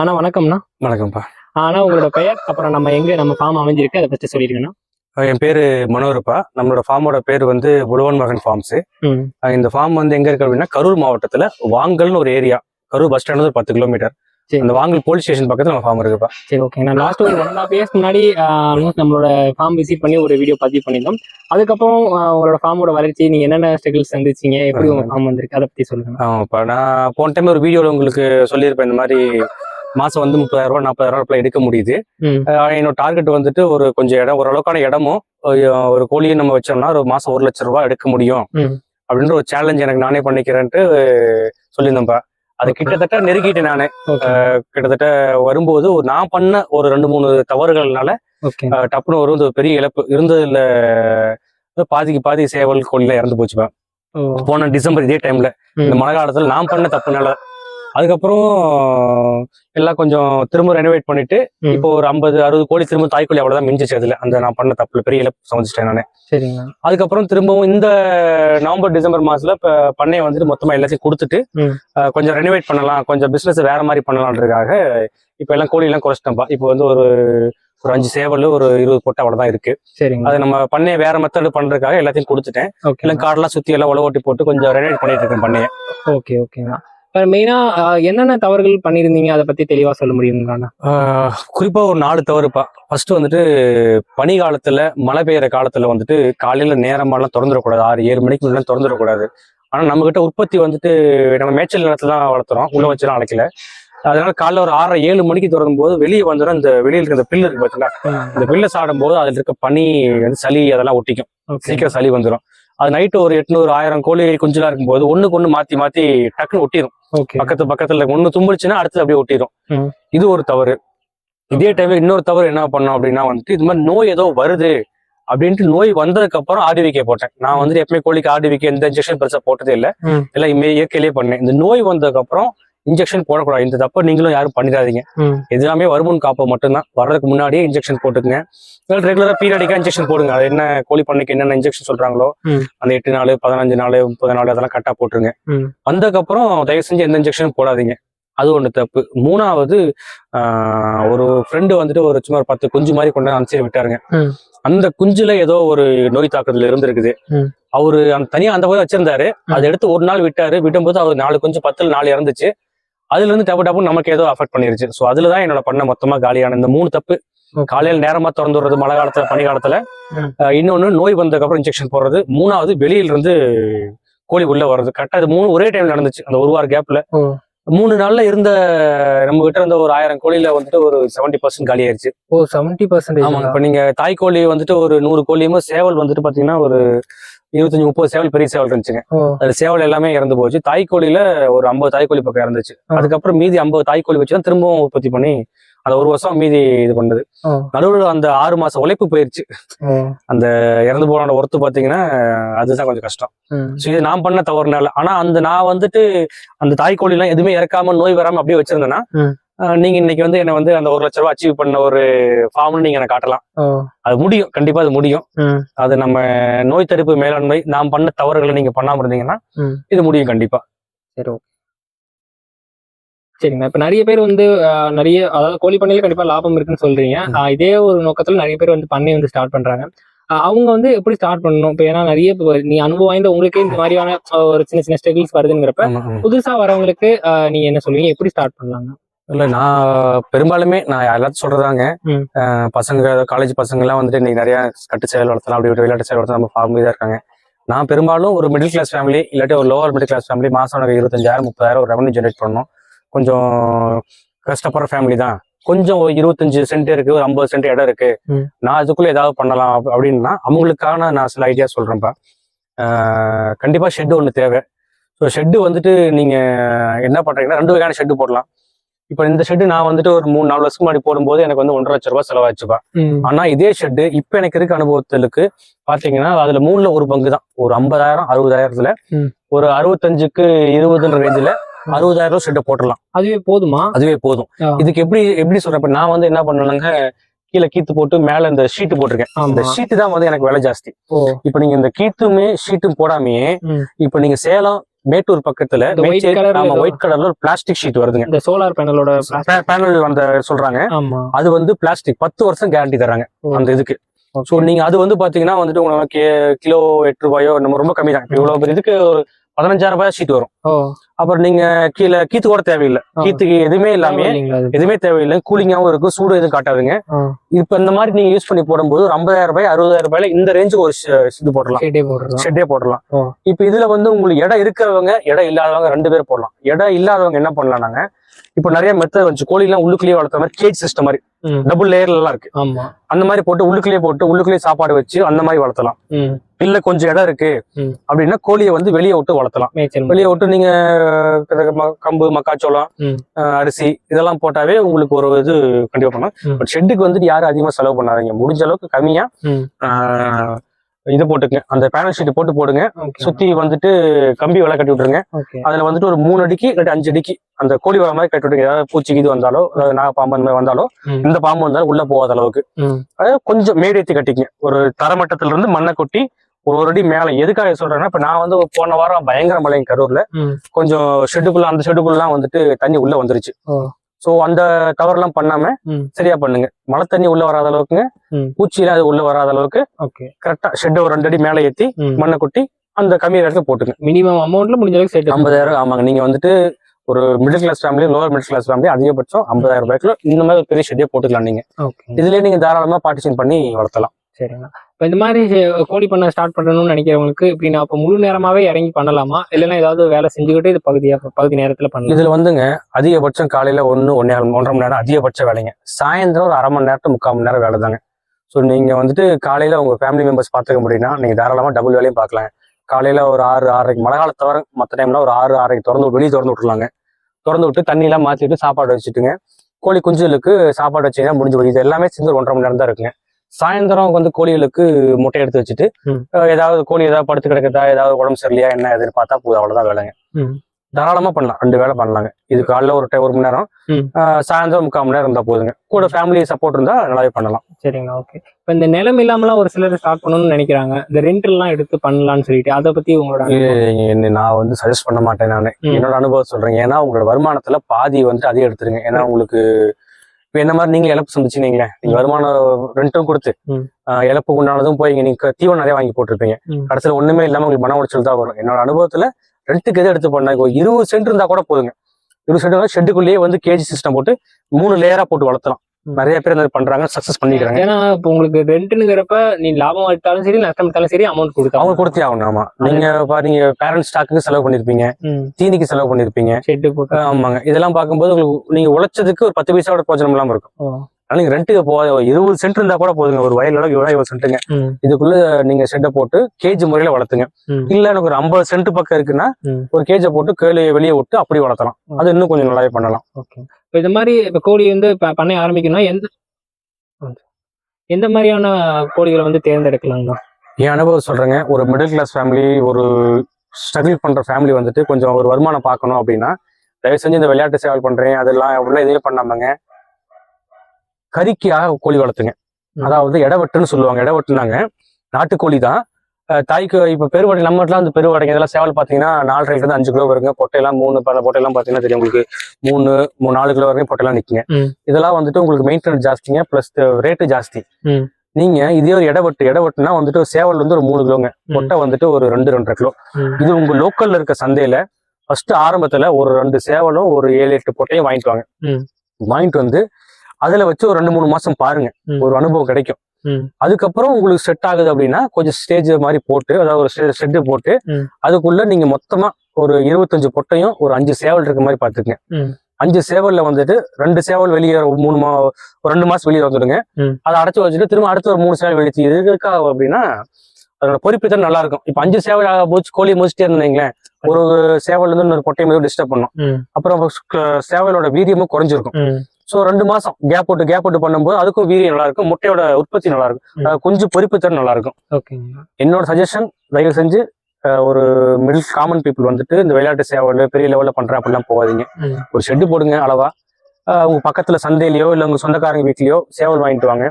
ஆனா வணக்கம்ண்ணா வணக்கம்ப்பா. ஆனா உங்களோட பெயர் அப்புறம் நம்ம எங்க நம்ம ஃபார்ம் அமைஞ்சிருக்கு அதை பத்தி சொல்லிருக்கேண்ணா என் பேரு மனோகர்ப்பா நம்மளோட ஃபார்மோட பேர் வந்து புலவன் மகன் ஃபார்ம்ஸ் இந்த ஃபார்ம் வந்து எங்க இருக்கு அப்படின்னா கரூர் மாவட்டத்துல வாங்கல்னு ஒரு ஏரியா கரூர் பஸ் ஸ்டாண்ட் ஒரு பத்து கிலோமீட்டர். அந்த வாங்கல் போலீஸ் ஸ்டேஷன் பக்கத்துல நம்ம ஃபார்ம் இருக்குப்பா. சரி ஓகே நான் லாஸ்ட் ஒரு ஒன் ஹாஃப் இயர்ஸ் முன்னாடி நம்மளோட ஃபார்ம் விசிட் பண்ணி ஒரு வீடியோ பதிவு பண்ணியிருந்தோம். அதுக்கப்புறம் உங்களோட ஃபார்மோட வளர்ச்சி நீங்க என்னென்ன ஸ்ட்ரகிள்ஸ் சந்திச்சீங்க எப்படி உங்க ஃபார்ம் வந்திருக்கு அதை பத்தி சொல்லுங்க ஆமாப்பா. நான் போன டைம் ஒரு வீடியோல உங்களுக்கு சொல்லியிருப்பேன் இந்த மாதிரி மாசம் வந்து முப்பதாயிரம் ரூபாய் நாற்பதாயிரம் ரூபாய் எடுக்க முடியுது. என்னோட டார்கெட் வந்துட்டு ஒரு கொஞ்சம் இடம் ஓரளவுக்கான இடமும் ஒரு கோழியும் நம்ம வச்சோம்னா ஒரு மாசம் ஒரு லட்சம் ரூபாய் எடுக்க முடியும். அப்படின்ற ஒரு சேலஞ்ச் எனக்கு நானே பண்ணிக்கிறேன்ட்டு சொல்லியிருந்தேன்ப்பா அது. கிட்டத்தட்ட நெருக்கிட்டேன் நானு. கிட்டத்தட்ட வரும்போது ஒரு நான் பண்ண ஒரு ரெண்டு மூணு தவறுகள்னால டப்புன்னு ஒரு பெரிய இழப்பு இருந்ததுல பாதிக்கு பாதி சேவல் கோழில இறந்து போச்சுப்பா. ஓ. போன டிசம்பர் இதே டைம்ல இந்த. மழை காலத்துல நான் பண்ண தப்புனால அதுக்கப்புறம் எல்லாம் கொஞ்சம் திரும்ப ரெனோவேட் பண்ணிட்டு. இப்போ ஒரு ஐம்பது அறுபது கோடி திரும்ப தாய்க்கோழி அவ்வளவுதான் மிஞ்சிச்சு அதுல. அந்த நான் பண்ண தப்புல பெரிய இழப்பு சமைச்சிட்டேன் நானு. சரிங்கண்ணா அதுக்கப்புறம் திரும்பவும் இந்த நவம்பர் டிசம்பர் மாசத்துல இப்ப பண்ணையை வந்துட்டு மொத்தமா எல்லாத்தையும் கொடுத்துட்டு கொஞ்சம் ரெனோவேட் பண்ணலாம் கொஞ்சம் பிசினஸ் வேற மாதிரி பண்ணலாம்ன்றதுக்காக இப்ப எல்லாம் கோழி எல்லாம் குறைச்சிட்டேன்ப்பா இப்போ வந்து ஒரு ஒரு அஞ்சு சேவல் ஒரு இருபது போட்டு அவ்வளவுதான் இருக்கு. சரிங்க. அது நம்ம பண்ணையை வேற மெத்தட் பண்றதுக்காக எல்லாத்தையும் கொடுத்துட்டேன். எல்லாம் காடெல்லாம் சுத்தி எல்லாம் உழவு ஓட்டி போட்டு கொஞ்சம் ரெனோவேட் பண்ணிட்டு இருக்கேன் பண்ணையை. ஓகே ஓகேண்ணா இப்போ மெயினா என்னென்ன தவறுகள் பண்ணியிருந்தீங்க? அதை பத்தி தெளிவா சொல்ல முடியுங்களாண்ணா குறிப்பா ஒரு நாலு தவறுப்பா ஃபர்ஸ்ட் வந்துட்டு பனி காலத்துல மழை பெய்யற காலத்துல வந்துட்டு காலையில நேரமெல்லாம் திறந்துடக்கூடாது. ஆறு ஏழு மணிக்கு முன்னாடி திறந்துடக்கூடாது. ஆனா நம்ம கிட்ட உற்பத்தி வந்துட்டு நம்ம மேய்ச்சல் நிலத்துல தான் வளர்த்துறோம். உள்ள வச்சுலாம் அழைக்கல அதனால காலைல ஒரு ஆறரை ஏழு மணிக்கு திறக்கும் போது வெளியே வந்துடும் இந்த வெளியில இருக்க இந்த பில்லு இருக்கு பார்த்தீங்களா இந்த பில்லை சாடும் போது அதுல இருக்க பனி வந்து சளி அதெல்லாம் ஒட்டிக்கும். சீக்கிரம் சளி வந்துடும் அது நைட்டு ஒரு எட்நூறு ஆயிரம் கோழி குஞ்சுலாம் இருக்கும்போது ஒண்ணுக்கு ஒண்ணு மாத்தி மாத்தி டக்குன்னு ஒட்டிடும் ஓகே. பக்கத்து பக்கத்துல ஒண்ணு தும்பிடுச்சுன்னா அடுத்து அப்படியே ஒட்டிடும் ம். இது ஒரு தவறு. இதே டைம்ல இன்னொரு தவறு என்ன பண்ணோம் அப்படின்னா வந்துட்டு இது மாதிரி நோய் ஏதோ வருது அப்படின்ட்டு நோய் வந்ததுக்கு அப்புறம் ஆர்டிவிகே போட்டேன். நான் வந்துட்டு எப்பவுமே கோழிக்கு ஆர்டிவிகே எந்த இன்ஜெக்ஷன் பெருசா போட்டதே இல்லை. எல்லாம் இமே இயற்கையிலேயே பண்ணேன். இந்த நோய் வந்ததுக்கு அப்புறம் இன்ஜெக்ஷன் போடக்கூடாது. இந்த தப்ப நீங்களும் யாரும் பண்ணிடாதீங்க. எல்லாமே வருமுன் காப்பு மட்டும்தான். வர்றதுக்கு முன்னாடியே இன்ஜெக்ஷன் போட்டுக்கங்க. ரெகுலரா பீரியடிக்கா இன்ஜெக்ஷன் போடுங்க. அது என்ன கோழி பண்ணைக்கு என்னென்ன இன்ஜெக்ஷன் சொல்றாங்களோ. அந்த எட்டு நாள் பதினஞ்சு நாள் முப்பது நாள் அதெல்லாம் கரெக்டா போட்டுருங்க. வந்ததுக்கப்புறம் தயவு செஞ்சு எந்த இன்ஜெக்ஷனும் போடாதீங்க. அது ஒண்ணு தப்பு. மூணாவது ஒரு ஃப்ரெண்டு வந்துட்டு ஒரு சும்மா ஒரு பத்து குஞ்சு மாதிரி கொண்டு அனுப்பிச்சு விட்டாருங்க. அந்த குஞ்சுல ஏதோ ஒரு நோய் தாக்குதல் இருந்திருக்குது. அவரு அந்த தனியா அந்த போது வச்சிருந்தாரு. அதை எடுத்து ஒரு நாள் விட்டாரு. விடும்போது அவர் நாலு குஞ்சு பத்துல நாலு இறந்துச்சு. அதுல இருந்து டப்பு டப்பு நமக்கு ஏதோ அஃபெக்ட் பண்ணிருச்சு. ஸோ அதுலதான் என்னோட பண்ண மொத்தமா காலியான இந்த மூணு தப்பு. காலையில நேரமா திறந்து விடுறது மழை காலத்துல பனி காலத்துல. இன்னொன்னு நோய் வந்ததுக்கு அப்புறம் இன்ஜெக்ஷன் போடுறது. மூணாவது வெளியில இருந்து கோழி உள்ள வர்றது. கரெக்டா இது மூணு ஒரே டைம் நடந்துச்சு. அந்த ஒரு வார கேப்ல மூணு நாள்ல இருந்த நம்ம கிட்ட இருந்த ஒரு ஆயிரம் கோழியில வந்துட்டு ஒரு செவன்டி பர்சன்ட் காலி ஆயிருச்சு ஓ செவன்டி பர்சன்டேஜ் ஆமாங்க. இப்ப நீங்க தாய் கோழி வந்துட்டு ஒரு நூறு கோழியுமே சேவல் வந்துட்டு பாத்தீங்கன்னா ஒரு இருபத்தஞ்சு முப்பது சேவல் பெரிய சேவல் இருந்துச்சுங்க. அது சேவல் எல்லாமே இறந்து போச்சு. தாய் கோழியில ஒரு ஐம்பது தாய் கோழி பக்கம் இறந்துச்சு. அதுக்கப்புறம் மீதி ஐம்பது தாய் கோழி வச்சு தான் திரும்பவும் உற்பத்தி பண்ணி அந்த ஒரு வருஷம் மீதி இது பண்ணது. நடுவில் அந்த ஆறு மாசம் உழைப்பு போயிருச்சு. ஓ. இறந்து போன ஒருத்து பாத்தீங்கன்னா அதுதான் கொஞ்சம் கஷ்டம். ஸோ இது நான் பண்ண தவறுனால. ஆனா அந்த நான் வந்துட்டு அந்த தாய்க்கோழி எல்லாம் எதுவுமே இறக்காம நோய் வராம அப்படியே வச்சிருந்தேன்னா நீங்க இன்னைக்கு வந்து என்ன வந்து அந்த ஒரு லட்ச ரூபாய் அச்சீவ் பண்ண ஒரு ஃபார்ம்னு நீங்க எனக்கு காட்டலாம். அது முடியும். கண்டிப்பா அது முடியும். அது நம்ம நோய் தடுப்பு மேலாண்மை நாம் பண்ண தவறுகளை நீங்க பண்ணாம இருந்தீங்கன்னா. இது முடியும் கண்டிப்பா. சரி ஓகே. சரிங்க இப்ப நிறைய பேர் வந்து நிறைய அதாவது கோழி பண்ணையில கண்டிப்பா லாபம் இருக்குன்னு சொல்றீங்க. இதே ஒரு நோக்கத்துல நிறைய பேர் வந்து பண்ணை வந்து ஸ்டார்ட் பண்றாங்க. அவங்க வந்து எப்படி ஸ்டார்ட் பண்ணணும்? இப்ப ஏன்னா நிறைய நீ அனுபவம் வாய்ந்த உங்களுக்கே இந்த மாதிரியான ஒரு சின்ன சின்ன ஸ்ட்ரகிள்ஸ் வருதுங்கிறப்ப. புதுசா வரவங்களுக்கு நீங்க என்ன சொல்லுவீங்க எப்படி ஸ்டார்ட் பண்ணலாங்க? இல்ல நான் பெரும்பாலுமே நான் எல்லாத்தையும் சொல்றதாங்க. பசங்க காலேஜ் பசங்க எல்லாம் வந்துட்டு இன்னைக்கு நிறைய கட்டு செயல் வளர்த்தலாம் அப்படி விளையாட்டு செயல் வளர்த்தலாம் நம்ம ஃபார்ம் தான் இருக்காங்க. நான் பெரும்பாலும் ஒரு மிடில் கிளாஸ் ஃபேமிலி இல்லாட்டி ஒரு லோவர் மிடில் கிளாஸ் ஃபேமிலி மாசம் எனக்கு இருபத்தஞ்சாயிரம் முப்பதாயிரம் ஒரு ரெவன்யூ ஜென்ரேட் பண்ணணும். கொஞ்சம் கஷ்டப்படுற ஃபேமிலி தான். கொஞ்சம் இருபத்தஞ்சு சென்ட் இருக்கு ஒரு ஐம்பது சென்ட் இடம் இருக்கு. நான் அதுக்குள்ள ஏதாவது பண்ணலாம் அப்ப- அப்படின்னா அவங்களுக்கான நான் சில ஐடியா சொல்றேன்ப்பா கண்டிப்பா ஷெட் ஒன்று தேவை. ஸோ ஷெட்டு வந்துட்டு நீங்க என்ன பண்றீங்கன்னா ரெண்டு வகையான ஷெட்டு போடலாம். இப்போ இந்த ஷெட்டு நான் வந்துட்டு ஒரு மூணு நாலு வருஷத்துக்கு முன்னாடி போடும்போது எனக்கு வந்து ஒன்றரை லட்ச ரூபாய் செலவாச்சுப்பா ஆனா இதே ஷெட்டு இப்போ எனக்கு இருக்க அனுபவத்துக்கு பாத்தீங்கன்னா அதுல மூணுல ஒரு பங்கு தான். ஒரு ஐம்பதாயிரம் அறுபதாயிரத்துல. ஒரு அறுபத்தஞ்சுக்கு இருபதுன்ற ரேஞ்சில் அறுபதாயிரம் ரூபாய் ஷெட்டை போட்டுடலாம். அதுவே போதுமா? அதுவே போதும். இதுக்கு எப்படி எப்படி சொல்றேன்? நான் வந்து என்ன பண்ணேன்னாங்க கீழே கீத்து போட்டு மேல இந்த ஷீட்டு போட்டிருக்கேன். ஆமா. ஷீட்டு தான் வந்து எனக்கு விலை ஜாஸ்தி. இப்போ நீங்க இந்த கீத்துமே ஷீட்டும் போடாமையே. இப்போ நீங்க சேலம் மேட்டூர் பக்கத்துல ஒயிட் கலர்ல ஒரு பிளாஸ்டிக் ஷீட் வருதுங்க இந்த சோலார் பேனலோட பேனல் அந்த சொல்றாங்க அது வந்து பிளாஸ்டிக் பத்து வருஷம் கேரண்டி தராங்க. அந்த இதுக்கு. ஸோ நீங்க அது வந்து பாத்தீங்கன்னா வந்துட்டு உங்களுக்கு கிலோ எட்டு ரூபாயோ நம்ம ரொம்ப கம்மி தான். இவ்வளவு இதுக்கு ஒரு பதினஞ்சாயிரம் ரூபாய் ஷீட் வரும். அப்புறம் நீங்க கீழே கீத்து கூட தேவையில்லை. கீத்துக்கு எதுவுமே இல்லாம? எதுவுமே தேவையில்லை. கூலிங்காவும் இருக்கும் சூடு எதுவும் காட்டாதுங்க. இப்ப இந்த மாதிரி நீங்க யூஸ் பண்ணி போடும்போது ஒரு ஐம்பதாயிரம் ரூபாய் அறுபதாயிரம் ரூபாயில இந்த ரேஞ்சுக்கு ஒரு இது போடலாம். ஷெட்டே போடலாம். இப்ப இதுல வந்து உங்களுக்கு இடம் இருக்கிறவங்க இடம் இல்லாதவங்க ரெண்டு பேர் போடலாம். இடம் இல்லாதவங்க என்ன பண்ணலாம் நாங்க? இப்ப நிறைய மெத்தட் வந்து கோழி எல்லாம் உள்ளுக்குள்ளேயே வளர்த்த மாதிரி கேஜ் சிஸ்டம் மாதிரி. டபுள் லேயர்ல எல்லாம் இருக்கு. ஆமா. அந்த மாதிரி போட்டு உள்ளுக்குள்ளேயே போட்டு உள்ளுக்குள்ளேயே சாப்பாடு வச்சு அந்த மாதிரி வளர்த்தலாம். இல்ல கொஞ்சம் இடம் இருக்கு. அப்படின்னா கோழியை வந்து வெளியே விட்டு வளர்த்தலாம். வெளியே விட்டு நீங்க கம்பு மக்காச்சோளம் அரிசி இதெல்லாம் போட்டாவே உங்களுக்கு ஒரு இது கண்டிப்பா. பண்ணலாம். பட் ஷெட்டுக்கு வந்துட்டு யாரும் அதிகமா செலவு பண்ணாதீங்க. முடிஞ்ச அளவுக்கு கம்மியா இது போட்டுங்க அந்த பேனல் ஷீட் போட்டு போடுங்க. சுத்தி வந்துட்டு கம்பி வலை கட்டி விட்டுருங்க. அதுல வந்துட்டு ஒரு மூணு அடிக்கு இல்லாட்டி அஞ்சு அடிக்கு அந்த கோழி வலை மாதிரி கட்டி விட்டுருங்க. ஏதாவது பூச்சி இது வந்தாலோ நாக பாம்பு அந்த மாதிரி வந்தாலோ. இந்த பாம்பு வந்தாலும் உள்ள போகாத அளவுக்கு. அதாவது கொஞ்சம் மேடேத்தி கட்டிங்க ஒரு தரமட்டத்துல இருந்து மண்ணை கொட்டி ஒரு ஒரு அடி மேல. எதுக்காக சொல்றேன்னா இப்ப நான் வந்து போன வாரம் பயங்கர மழைங்க கரூர்ல. கொஞ்சம் ஷெட்டுக்குள்ள அந்த ஷெட்டுக்குள்ளலாம் வந்துட்டு தண்ணி உள்ள வந்துருச்சு. சோ அந்த தவறுலாம் பண்ணாம. சரியா பண்ணுங்க. மழை தண்ணி உள்ள வராத அளவுக்குங்க. ம். பூச்சியெல்லாம் அது உள்ள வராத அளவுக்கு ஓகே. கரெக்டா ஷெட் ஒரு ரெண்டு அடி மேல ஏத்தி ம். மண்ணை கொட்டி அந்த கம்மி ரேட்ல போட்டுங்க. மினிமம் அமௌண்ட்ல முடிஞ்ச அளவுக்கு ஐம்பதாயிரம் ஆமாங்க. நீங்க வந்துட்டு ஒரு middle class family lower middle class family அதிகபட்சம் ஐம்பதாயிரம் ரூபாய்க்குள்ள இந்த மாதிரி ஒரு பெரிய ஷெட்டே போட்டுக்கலாம் நீங்க. இதுலயே நீங்க தாராளமா பார்ட்டிஷன் பண்ணி வளர்த்தலாம். சரிங்க இப்போ இந்த மாதிரி கோழி பண்ண ஸ்டார்ட் பண்ணணும்னு நினைக்கிறவங்களுக்கு இப்படி நான் அப்போ முழு நேரமாகவே இறங்கி பண்ணலாமா? இல்லைன்னா ஏதாவது வேலை செஞ்சுக்கிட்டு இது பகுதியாக பகுதி நேரத்தில் பண்ணலாம். இதில் வந்துங்க அதிகபட்சம் காலையில் ஒன்று ஒன்றே ஒன்றரை மணி நேரம் அதிகபட்ச வேலைங்க. சாயந்தரம் ஒரு அரை மணி நேரத்து முக்கால் மணி நேரம் வேலை தாங்க ஸோ நீங்கள் வந்துட்டு காலையில் உங்கள் ஃபேமிலி மெம்பர்ஸ் பார்த்துக்க முடியும்னா நீங்கள் தாராளமாக டபுள் வேலையும் பார்க்கலாம். காலையில் ஒரு ஆறு ஆறரைக்கு மழை காலத்தை தவிர மற்ற டைம்லாம் ஒரு ஆறு ஆறரைக்கு திறந்து வெளியே திறந்து விட்டுருலாங்க திறந்து விட்டு தண்ணியெல்லாம் மாற்றிட்டு சாப்பாடு வச்சுட்டுங்க. கோழி குஞ்சுகளுக்கு சாப்பாடு வச்சிங்கன்னா முடிஞ்சு போய் இது எல்லாமே சேர்ந்து ஒரு ஒன்றரை மணி நேரம் தான் இருக்குங்க. சாயந்தரம் வந்து கோழிகளுக்கு முட்டை எடுத்து வச்சுட்டு ஏதாவது கோழி ஏதாவது படுத்து கிடக்குதா ஏதாவது உடம்பு சரியில்லையா என்ன எதுன்னு பார்த்தா போதும் அவ்வளவுதான் வேலைங்க. தாராளமா பண்ணலாம் ரெண்டு வேலை பண்ணலாங்க. இது காலைல ஒரு ஒரு மணி நேரம் சாயந்தரம் முக்கால் மணி நேரம் இருந்தா போதுங்க. கூட ஃபேமிலி சப்போர்ட் இருந்தா நல்லாவே பண்ணலாம். சரிங்களா ஓகே இப்போ இந்த நிலம் இல்லாமலாம் ஒரு சிலர் ஸ்டார்ட் பண்ணணும்னு நினைக்கிறாங்க. இந்த ரெண்டெல்லாம் எடுத்து பண்ணலாம்னு சொல்லிட்டு அதை பத்தி உங்களோட நான் வந்து சஜஸ்ட் பண்ண மாட்டேன் நான். என்னோட அனுபவம் சொல்றேன் ஏன்னா உங்களோட வருமானத்துல பாதி வந்து அதிகம் எடுத்துருங்க. ஏன்னா உங்களுக்கு இப்ப என்ன மாதிரி நீங்க இழப்பு சந்திச்சுனீங்களே நீங்க. வருமானம் ரெண்டும் கொடுத்து இழப்புக்கு உண்டானதும் போய் நீங்க தீவனம் நிறைய வாங்கி போட்டிருப்பீங்க. கடைசியில ஒண்ணுமே இல்லாம உங்களுக்கு மன உளைச்சல் தான் வரும் என்னோட அனுபவத்துல ரெண்டுக்கு எது எடுத்து பண்ணா இப்போ இருபது சென்ட் இருந்தா கூட போதுங்க இருபது சென்ட் ஷெட்டுக்குள்ளேயே வந்து கேஜி சிஸ்டம் போட்டு மூணு லேயரா போட்டு வளர்த்தலாம். நிறைய பேர் இந்த பண்றாங்க சக்சஸ் பண்ணிக்கிறாங்க. ஏன்னா இப்போ உங்களுக்கு ரெண்ட்டுங்கிறப்ப நீ லாபம் எடுத்தாலும் சரி நஷ்டம் எடுத்தாலும் சரி அமௌண்ட் கொடுத்தா அவங்க கொடுத்தே ஆகணும் ஆமா. நீங்க பாருங்க பேரண்ட் ஸ்டாக்கு செலவு பண்ணிருப்பீங்க தீனிக்கு செலவு பண்ணிருப்பீங்க. ஷெட்டு போட்டு. ஆமாங்க. இதெல்லாம் பார்க்கும்போது உங்களுக்கு நீங்க உழைச்சதுக்கு ஒரு பத்து பைசாவோட பிரயோஜனம் இல்லாம இருக்கும். ஆனா நீங்க ரெண்டுக்கு போ இருபது சென்ட் இருந்தா கூட போதுங்க. ஒரு வயல் அளவுக்கு எவ்வளவு இருபது சென்ட்டுங்க இதுக்குள்ள நீங்க செட்டை போட்டு கேஜ் முறையில வளர்த்துங்க. இல்ல எனக்கு ஒரு ஐம்பது சென்ட் பக்கம் இருக்குன்னா. ஒரு கேஜை போட்டு கேளியை வெளியே விட்டு அப்படி வளர்த்தலாம். அது இன்னும் கொஞ்சம் நல்லாவே பண்ணலாம். ஓகே. இப்போ இந்த மாதிரி இப்போ கோழி வந்து இப்போ பண்ணை ஆரம்பிக்கணும்னா எந்த எந்த மாதிரியான கோழிகளை வந்து தேர்ந்தெடுக்கலாங்களா என் அனுபவம் சொல்றேங்க. ஒரு மிடில் கிளாஸ் ஃபேமிலி ஒரு ஸ்ட்ரகிள் பண்ற ஃபேமிலி வந்துட்டு கொஞ்சம் ஒரு வருமானம் பார்க்கணும் அப்படின்னா தயவு செஞ்சு இந்த விளையாட்டு சேவல் பண்றேன் அதெல்லாம் உள்ள இதே பண்ணாமங்க கறிக்காக கோழி வளர்த்துங்க. அதாவது இடவெட்டுன்னு சொல்லுவாங்க. இடவெட்டுனாங்க நாட்டுக்கோழி தான். தாய்க்கு இப்ப பெருவடை நம்ம வீட்டுல அந்த பெருவடைங்க இதெல்லாம் சேவல் பாத்தீங்கன்னா நாலரை இருந்து அஞ்சு கிலோ வருங்க பொட்டையெல்லாம் மூணு பல பொட்டையெல்லாம் பாத்தீங்கன்னா தெரியும் உங்களுக்கு மூணு மூணு நாலு கிலோ வரைக்கும் பொட்டையெல்லாம் நிக்குங்க ம். இதெல்லாம் வந்துட்டு உங்களுக்கு மெயின்டெனன்ஸ் ஜாஸ்திங்க பிளஸ் ரேட்டு ஜாஸ்தி. நீங்க இதே ஒரு இடவெட்டு இடவெட்டுனா வந்துட்டு சேவல் வந்து ஒரு மூணு கிலோங்க பொட்டை வந்துட்டு ஒரு ரெண்டு ரெண்டரை கிலோ. இது உங்க லோக்கல்ல இருக்க சந்தையில ஃபர்ஸ்ட் ஆரம்பத்துல ஒரு ரெண்டு சேவலும் ஒரு ஏழு எட்டு பொட்டையும் வாங்கிட்டு வாங்க. வாங்கிட்டு வந்து அதுல வச்சு ஒரு ரெண்டு மூணு மாசம் பாருங்க. ஒரு அனுபவம் கிடைக்கும். அதுக்கப்புறம் உங்களுக்கு செட் ஆகுது அப்படின்னா கொஞ்சம் ஸ்டேஜ் மாதிரி போட்டு அதாவது ஒரு ஷெட்டு போட்டு. அதுக்குள்ள நீங்க மொத்தமா ஒரு இருபத்தஞ்சு பொட்டையும் ஒரு அஞ்சு சேவல் இருக்க மாதிரி பாத்துக்கங்க. அஞ்சு சேவல்ல வந்துட்டு ரெண்டு சேவல் வெளியே ஒரு மூணு மா ஒரு ரெண்டு மாசம் வெளியே வந்துடுங்க. அதை அடைச்சு வச்சுட்டு திரும்ப அடுத்த ஒரு மூணு சேவல் வெளியே. எதுக்காக அப்படின்னா அதோட பொறிப்பு தான் நல்லா இருக்கும் இப்ப அஞ்சு சேவல் போச்சு கோழி முடிச்சுட்டே இருந்தீங்களேன் ஒரு சேவல் வந்து இன்னொரு பொட்டையை டிஸ்டர்ப் பண்ணும். அப்புறம் சேவலோட வீரியமும் குறைஞ்சிருக்கும். ஸோ ரெண்டு மாசம் கேப் போட்டு கேப் போட்டு பண்ணும்போது அதுக்கும் வீரியம் நல்லா இருக்கும் முட்டையோட உற்பத்தி நல்லா இருக்கும் கொஞ்சம் பொறிப்பு திறன் நல்லா இருக்கும் என்னோட சஜஷன் தயவு செஞ்சு ஒரு மிடில் காமன் பீப்புள் வந்துட்டு இந்த விளையாட்டு சேவல் பெரிய லெவல்ல பண்றேன் அப்படிலாம் போகாதீங்க. ஒரு ஷெட்டு போடுங்க அளவா. உங்க பக்கத்துல சந்தையிலயோ இல்ல உங்க சொந்தக்காரங்க வீட்லயோ சேவல் வாங்கிட்டு வாங்க.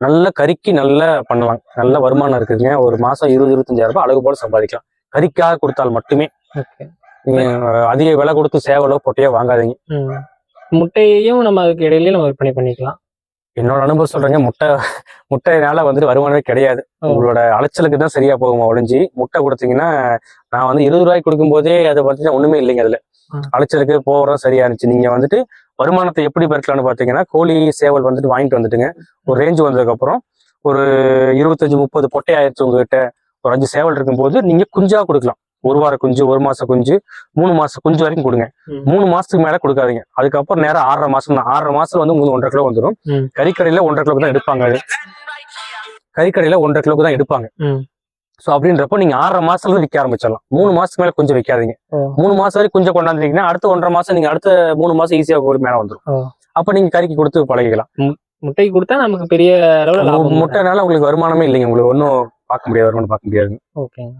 நல்ல கறிக்கு நல்ல பண்ணலாம் நல்ல வருமானம் இருக்குதுங்க. ஒரு மாசம் இருபது இருபத்தஞ்சாயிரம் ரூபாய் அழகு போல சம்பாதிக்கலாம். கறிக்காக கொடுத்தால் மட்டுமே. அதிக விலை கொடுத்து சேவலோ பொட்டையோ வாங்காதீங்க. முட்டையையும் நம்ம அதுக்கு இடையிலயே நம்ம விற்பனை பண்ணிக்கலாம். என்னோட அனுபவம் சொல்றேங்க. முட்டை முட்டையினால வந்துட்டு வருமானமே கிடையாது. உங்களோட அலைச்சலுக்கு தான் சரியா போகுமா ஒழிஞ்சு முட்டை கொடுத்தீங்கன்னா நான் வந்து இருபது ரூபாய்க்கு கொடுக்கும் போதே அதை பார்த்தீங்கன்னா ஒண்ணுமே இல்லைங்க அதுல. அலைச்சலுக்கு போகிறோம் சரியா இருந்துச்சு. நீங்க வந்துட்டு வருமானத்தை எப்படி பெருக்கலாம்னு பாத்தீங்கன்னா கோழி சேவல் வந்துட்டு வாங்கிட்டு வந்துட்டுங்க. ஒரு ரேஞ்ச் வந்ததுக்கு அப்புறம் ஒரு இருபத்தஞ்சு முப்பது பொட்டை ஆயிடுச்சு உங்ககிட்ட. ஒரு அஞ்சு சேவல் இருக்கும்போது நீங்க குஞ்சா கொடுக்கலாம். ஒரு வார குஞ்சு ஒரு மாச குஞ்சு மூணு மாச குஞ்சு வரைக்கும் கொடுங்க. மூணு மாசத்துக்கு மேல கொடுக்காதீங்க. அதுக்கப்புறம் நேரம் ஆறரை மாசம் தான் ஆறரை மாசம் வந்து உங்களுக்கு ஒன்றரை கிலோ வந்துடும். கறிக்கடையில ஒன்றரை கிலோக்கு தான் எடுப்பாங்க அது. கறிக்கடையில ஒன்றரை கிலோக்கு தான் எடுப்பாங்க. ஸோ அப்படின்றப்போ நீங்க ஆறரை மாசத்துல இருந்து விற்க ஆரம்பிச்சிடலாம். மூணு மாசத்துக்கு மேல கொஞ்சம் விற்காதீங்க ஓ. மூணு மாசம் வரைக்கும் கொஞ்சம் கொண்டாந்துட்டீங்கன்னா அடுத்த ஒன்றரை மாசம் நீங்க அடுத்த மூணு மாசம் ஈஸியா ஒரு மேல வந்துடும். அப்ப நீங்க கறிக்கு கொடுத்து பழகிக்கலாம். முட்டைக்கு கொடுத்தா நமக்கு பெரிய முட்டைனால உங்களுக்கு வருமானமே இல்லைங்க. உங்களுக்கு ஒன்றும் பார்க்க முடியாது வருமானம் பார்க்க முடியாது. ஓகேங்க.